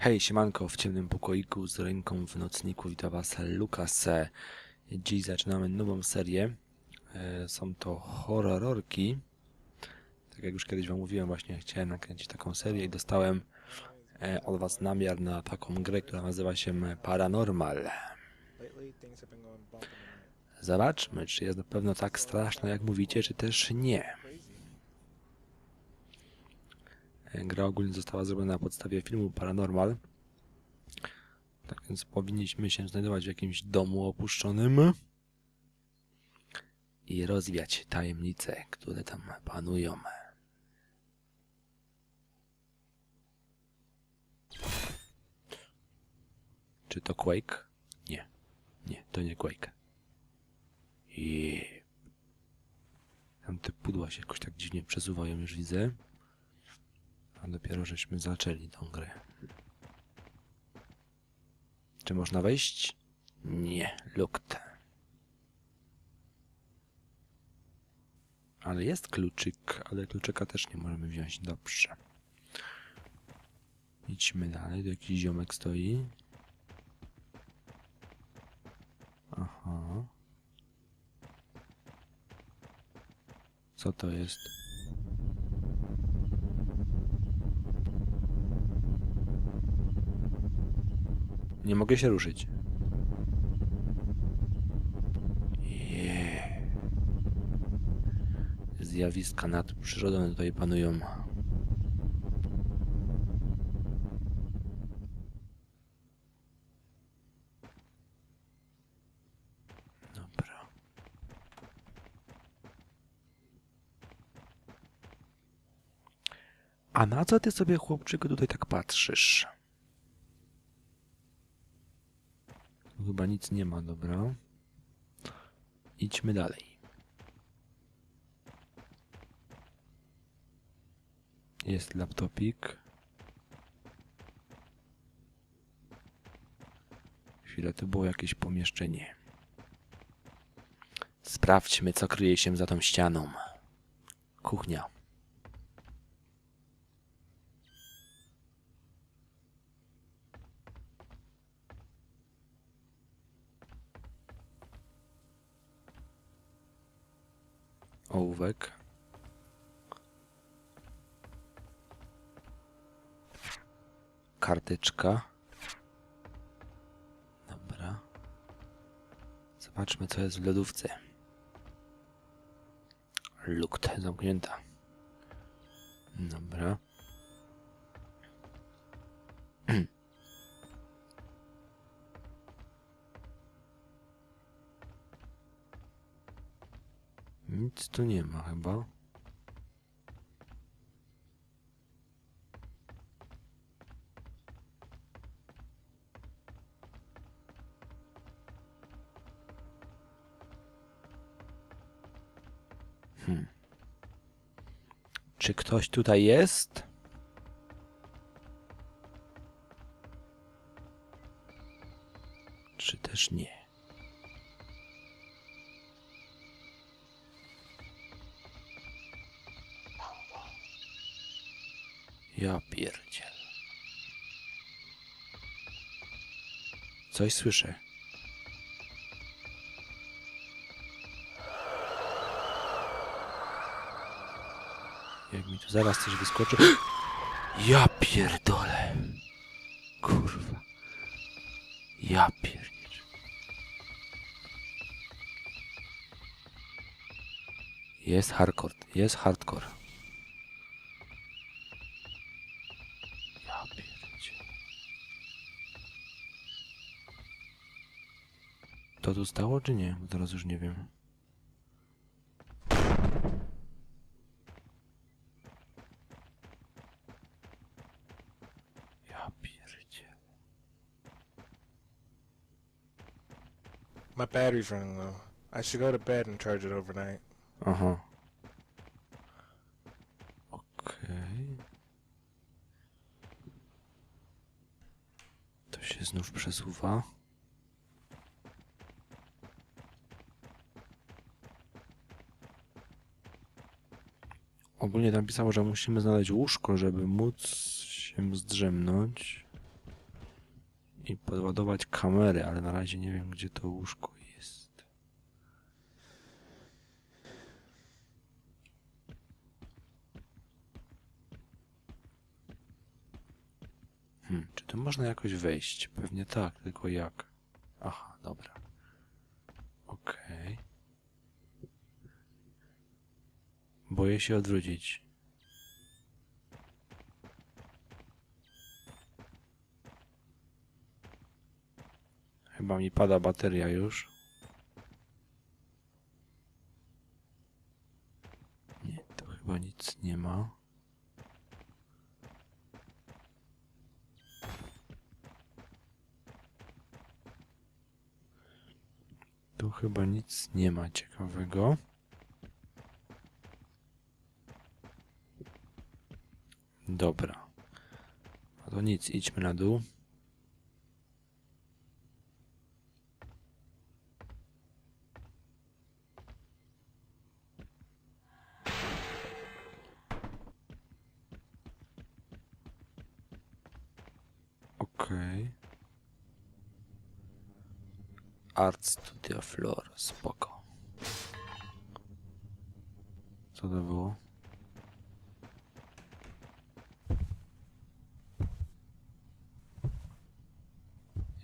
Hej, siemanko, w ciemnym pokoiku z ręką w nocniku witam was Lukas. Dziś zaczynamy nową serię. E, Są to horrorki. Tak jak już kiedyś wam mówiłem, właśnie chciałem nakręcić taką serię i dostałem e, od was namiar na taką grę, która nazywa się Paranormal. Zobaczmy, czy jest na pewno tak straszna jak mówicie, czy też nie. Crazy. E, Gra ogólnie została zrobiona na podstawie filmu Paranormal. Tak więc powinniśmy się znajdować w jakimś domu opuszczonym i rozwiać tajemnice, które tam panują. Czy to Quake? Nie. Nie, to nie Quake. I tam te pudła się jakoś tak dziwnie przesuwają, już widzę. A dopiero żeśmy zaczęli tą grę. Czy można wejść? Nie, looked. Ale jest kluczyk, ale kluczyka też nie możemy wziąć. Dobrze. Idźmy dalej, tu jakiś ziomek stoi. Aha. Co to jest? Nie mogę się ruszyć. Je. Zjawiska nadprzyrodzone tutaj panują. A na co ty sobie, chłopczyku, tutaj tak patrzysz? Tu Chyba nic nie ma, dobra. Idźmy dalej. Jest laptopik. Chwilę, to było jakieś pomieszczenie. Sprawdźmy, co kryje się za tą ścianą. Kuchnia. Ołówek. Karteczka. Dobra. Zobaczmy, co jest w lodówce. Lukt zamknięta. Dobra. Nic tu nie ma chyba. Hmm. Czy ktoś tutaj jest? Ja pierdziel. Coś słyszę. Jak mi tu zaraz coś wyskoczy. Ja pierdolę. Kurwa. Ja pierdziel. Jest hardcore. Jest hardcore. Ja pierdzie. To tu stało czy nie? Bo teraz już nie wiem. Ja pierdzie. My battery's running low. I should go to bed and charge it overnight. Aha. Okej. To się znów przesuwa. Ogólnie tam pisało, że musimy znaleźć łóżko, żeby móc się zdrzemnąć. i podładować kamerę, ale na razie nie wiem, gdzie to łóżko jest. Hmm, czy tu można jakoś wejść? Pewnie tak, tylko jak? Aha, dobra. Okej. Boję się odwrócić. Chyba mi pada bateria już. Nie, to chyba nic nie ma. Tu chyba nic nie ma ciekawego. Dobra. No to nic, idźmy na dół. Okej. Art Studio Floor, spoko. Co to było?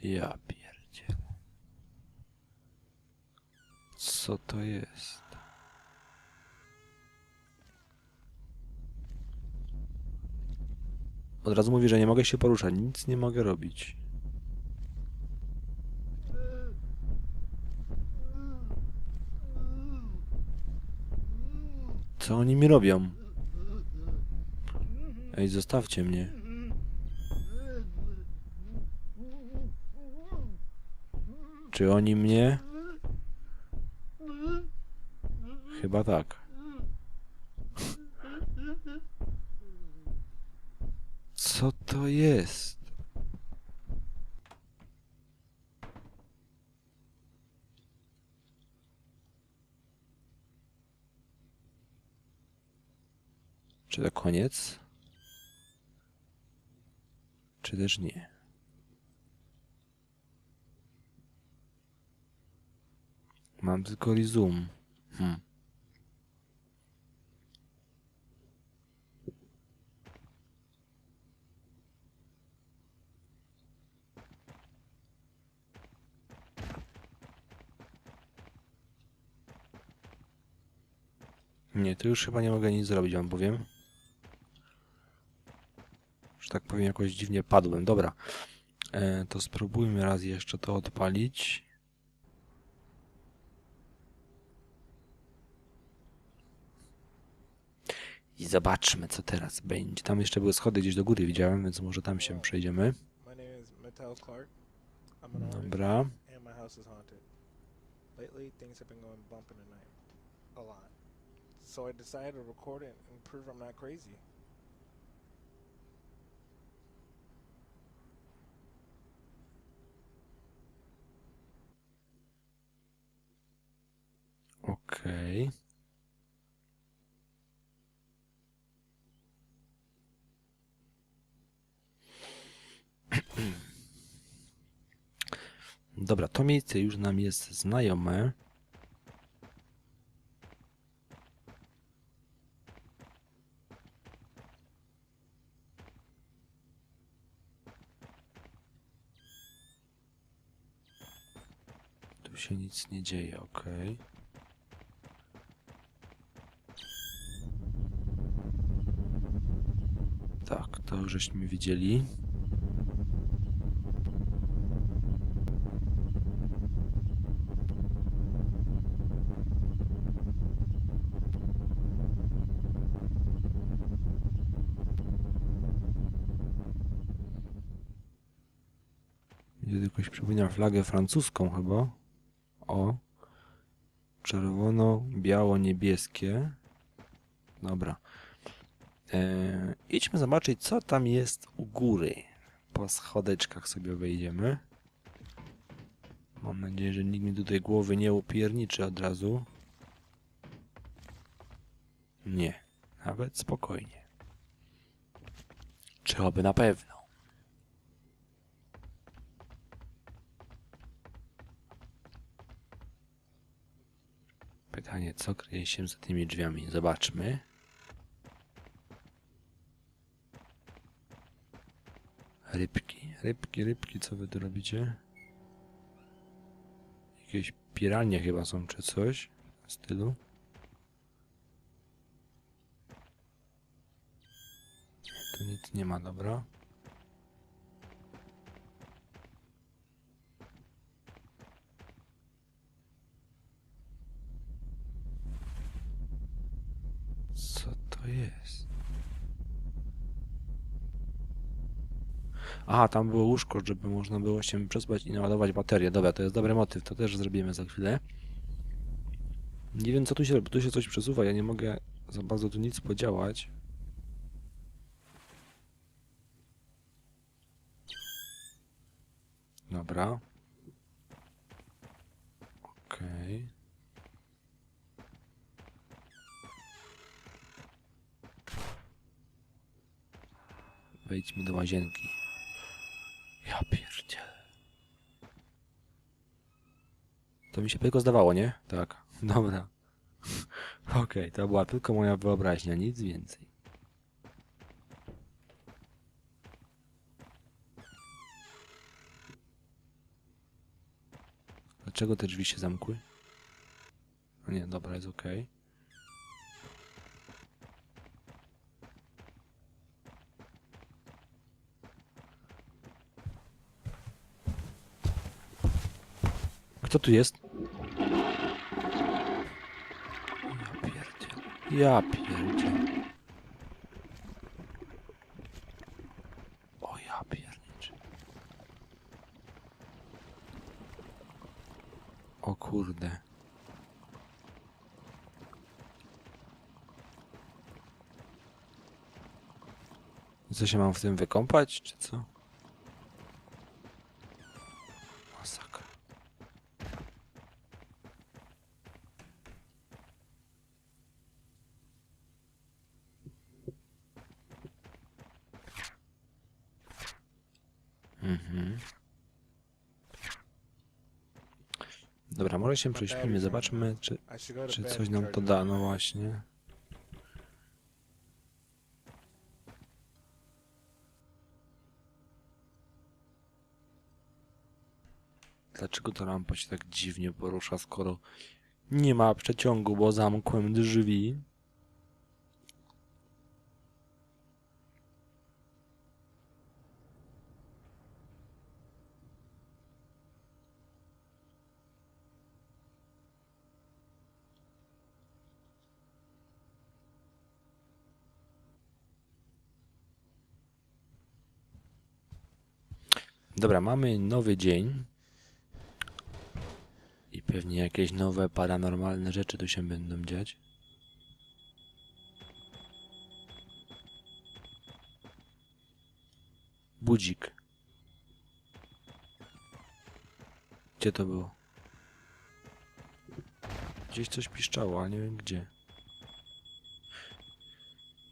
Ja pierdzielę. Co to jest? Od razu mówię, że nie mogę się poruszać, nic nie mogę robić. Co oni mi robią? Ej, zostawcie mnie. Czy oni mnie? Chyba tak. Co to jest? Czy to koniec? Czy też nie? Mam tylko resume. Hmm. Nie, tu już chyba nie mogę nic zrobić, wam powiem. Że tak powiem, jakoś dziwnie padłem. Dobra. E, to spróbujmy raz jeszcze to odpalić. I zobaczmy, co teraz będzie. Tam jeszcze były schody gdzieś do góry, widziałem, więc może tam się przejdziemy. Dobra. Lately, things have been going bump in the night. A lot. So I decided to record it and prove I'm not crazy. Okej. Dobra, to miejsce już nam jest znajome. Tu się nic nie dzieje, okej. Tak, to już żeśmy widzieli. Widzę jakoś przypomina flagę francuską chyba. Czerwono, biało, niebieskie. Dobra. E, idźmy zobaczyć, co tam jest u góry. Po schodeczkach sobie wejdziemy. Mam nadzieję, że nikt mi tutaj głowy nie upierniczy od razu. Nie, nawet spokojnie. Czy oby na pewno. Pytanie, co kryje się za tymi drzwiami? Zobaczmy. Rybki, rybki, rybki, co wy tu robicie? Jakieś piranie chyba są, czy coś w stylu. Tu nic nie ma, dobra. Co to jest? Aha, tam było łóżko, żeby można było się przespać i naładować baterię. Dobra, to jest dobry motyw, to też zrobimy za chwilę. Nie wiem co tu się robi, tu się coś przesuwa, ja nie mogę za bardzo tu nic podziałać. Dobra. Okej. Wejdźmy do łazienki. Ja pierdzielę. To mi się tylko zdawało, nie? Tak. Dobra. Okej, to była tylko moja wyobraźnia, nic więcej. Dlaczego te drzwi się zamkły? No nie, dobra, jest okej. Kto tu jest? Ja pierdziel. Ja pierdziel. O ja pierniczę. O kurde. Co się mam w tym wykąpać, czy co? Dobra, może się prześpimy, zobaczmy, czy, czy coś nam charge to it da, up. no właśnie. Dlaczego ta lampa się tak dziwnie porusza, skoro nie ma przeciągu, bo zamkłem drzwi? Dobra, mamy nowy dzień. I pewnie jakieś nowe paranormalne rzeczy tu się będą dziać. Budzik. Gdzie to było? Gdzieś coś piszczało, ale nie wiem gdzie.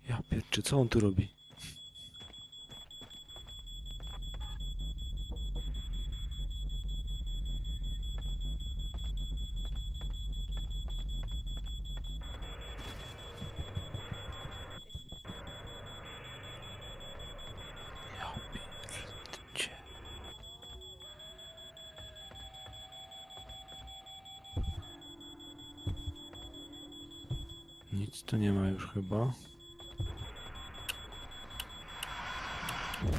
Ja pierczy, co on tu robi? Ja pierdzie. Nic tu nie ma już chyba.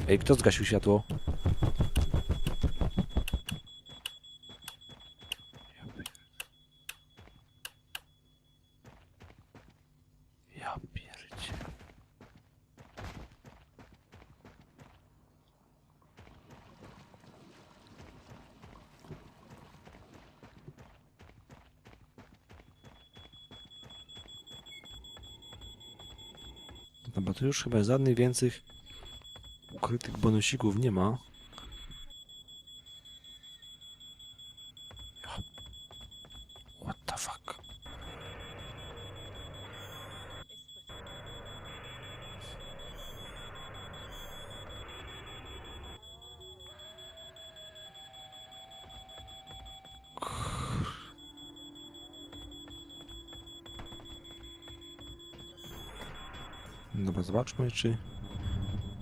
Ej, kto zgasił światło? Ja pier- Ja pierdzie. Dobra, tu już chyba żadnych więcej ukrytych bonusików nie ma. What the fuck? Dobra, zobaczmy, czy...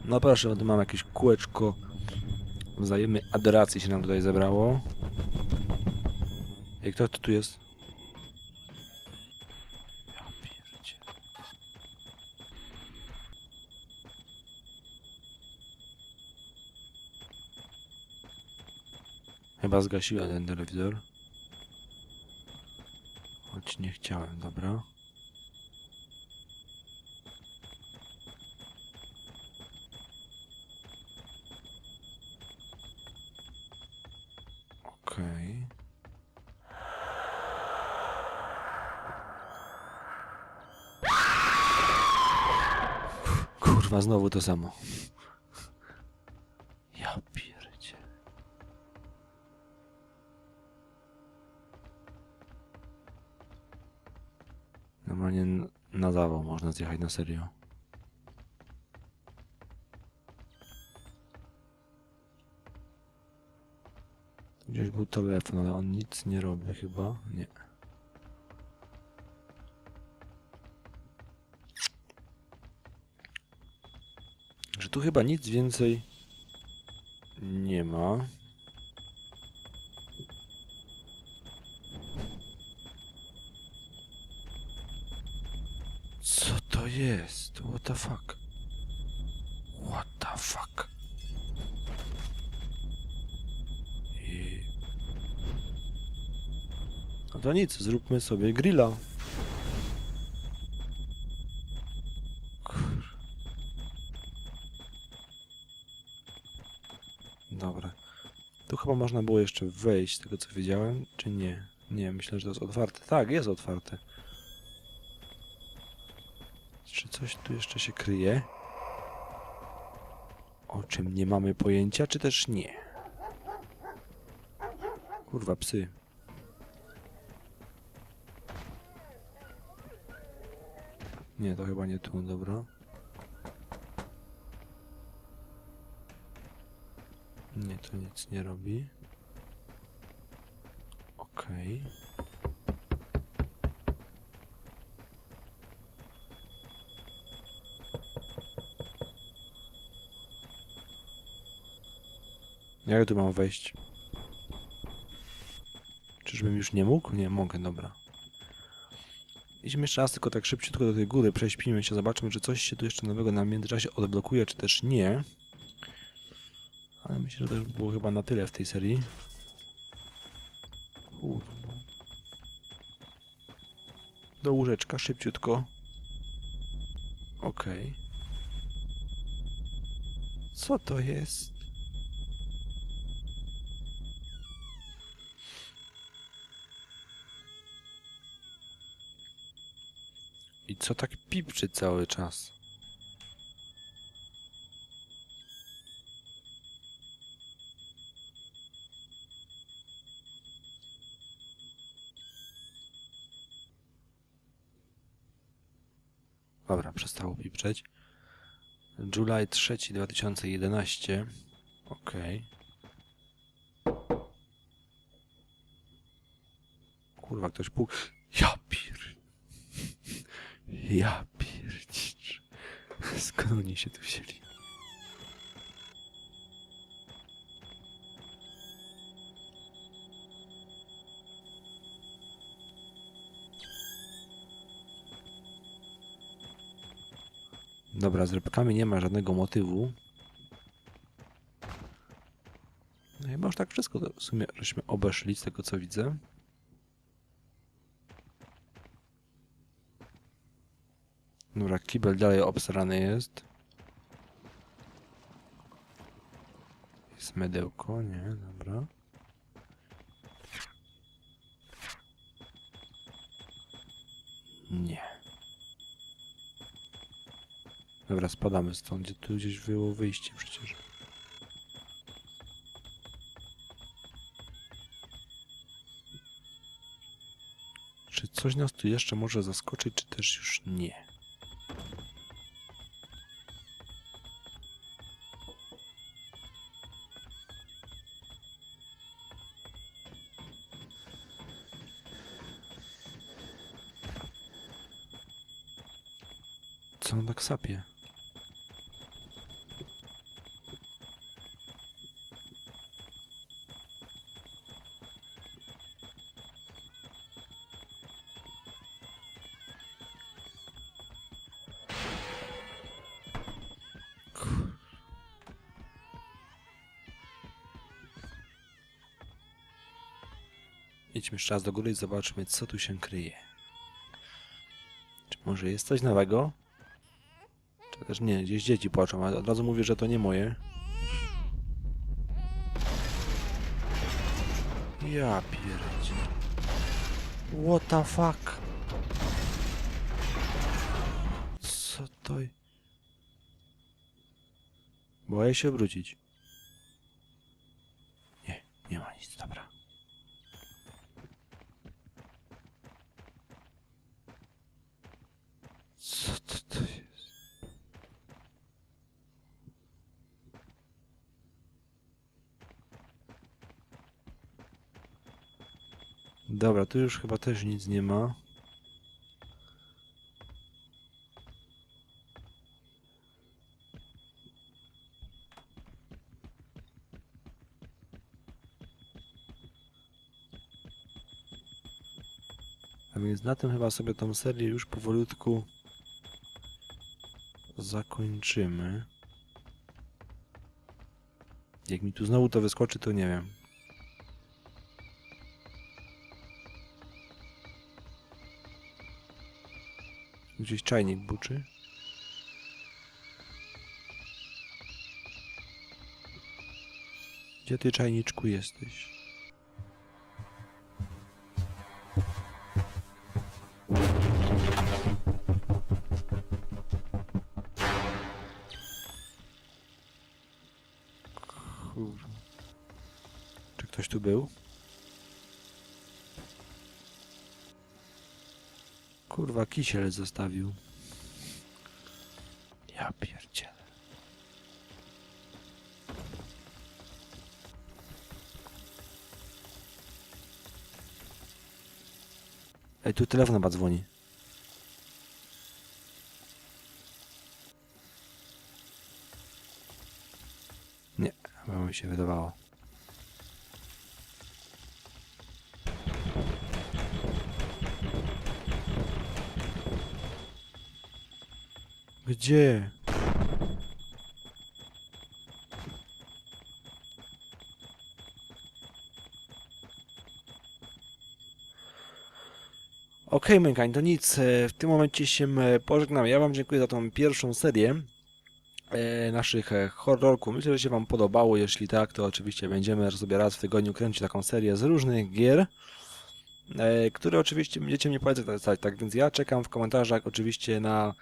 No proszę, tu mam jakieś kółeczko wzajemnej adoracji się nam tutaj zebrało. I kto to tu jest? Chyba zgasiła ten telewizor. Choć nie chciałem, dobra. Okej. Znowu to samo. Ja pierdzie. Normalnie na zawał można zjechać na serio. Gdzieś był telefon, ale on nic nie robi chyba. Nie. Tu chyba nic więcej nie ma. Co to jest? What the fuck? What the fuck? I... No to nic, zróbmy sobie grilla. Dobra. Tu chyba można było jeszcze wejść, z tego co wiedziałem, czy nie? Nie, myślę, że to jest otwarte. Tak, jest otwarte. Czy coś tu jeszcze się kryje? O czym nie mamy pojęcia, czy też nie? Kurwa, psy. Nie, to chyba nie tu, dobra. Nie, to nic nie robi. Okej. Jak tu mam wejść? Czyżbym już nie mógł? Nie, mogę, dobra. Idźmy jeszcze raz tylko tak szybciutko do tej góry, prześpimy się, zobaczmy, czy coś się tu jeszcze nowego na międzyczasie odblokuje, czy też nie. Ale myślę, że to już było chyba na tyle w tej serii. Kurwa. Do łóżeczka, szybciutko. Okej. Co to jest? I co tak pipczy cały czas? Dobra, przestało pipczeć. July 3 2011. Okej. Kurwa, ktoś pół... Ja pier... Ja pierdzicz. Skąd oni się tu wzięli? Dobra, z rybkami nie ma żadnego motywu. No chyba już tak wszystko w sumie żeśmy obeszli z tego co widzę. Dobra, kibel dalej obsrany jest. Jest medełko, nie, dobra. Nie. Dobra, spadamy stąd, gdzie tu gdzieś było wyjście przecież. Czy coś nas tu jeszcze może zaskoczyć, czy też już nie? Co on tak sapie? Idźmy jeszcze raz do góry i zobaczmy, co tu się kryje. Czy może jest coś nowego? Czy też nie, gdzieś dzieci płaczą, ale od razu mówię, że to nie moje. Ja pierdzie. What the fuck? Co to... Boję się wrócić. Nie, nie ma nic, dobra. Co to, to jest? Dobra, tu już chyba też nic nie ma. A więc na tym chyba sobie tą serię już powolutku zakończymy. Jak mi tu znowu to wyskoczy, to nie wiem. Gdzieś czajnik buczy. Gdzie ty czajniczku jesteś? Kurwa. Czy ktoś tu był? Kurwa, kisiel zostawił. Ja pierdzielę. Ej, tu telefon chyba dzwoni. Nie, chyba mi się wydawało. Gdzie? Okej, okay, to nic. e, W tym momencie się e, pożegnam. Ja Wam dziękuję za tą pierwszą serię naszych e, horrorków. Myślę, że się Wam podobało. Jeśli tak, to oczywiście będziemy sobie raz w tygodniu kręcić taką serię z różnych gier, e, które oczywiście będziecie mnie polecać. Tak więc ja czekam w komentarzach oczywiście na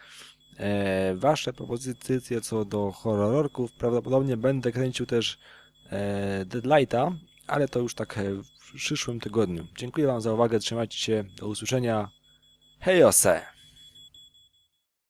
e, Wasze propozycje co do horrorków. Prawdopodobnie będę kręcił też e, Deadlighta, ale to już tak e, w przyszłym tygodniu. Dziękuję Wam za uwagę, trzymajcie się, do usłyszenia. Hejose!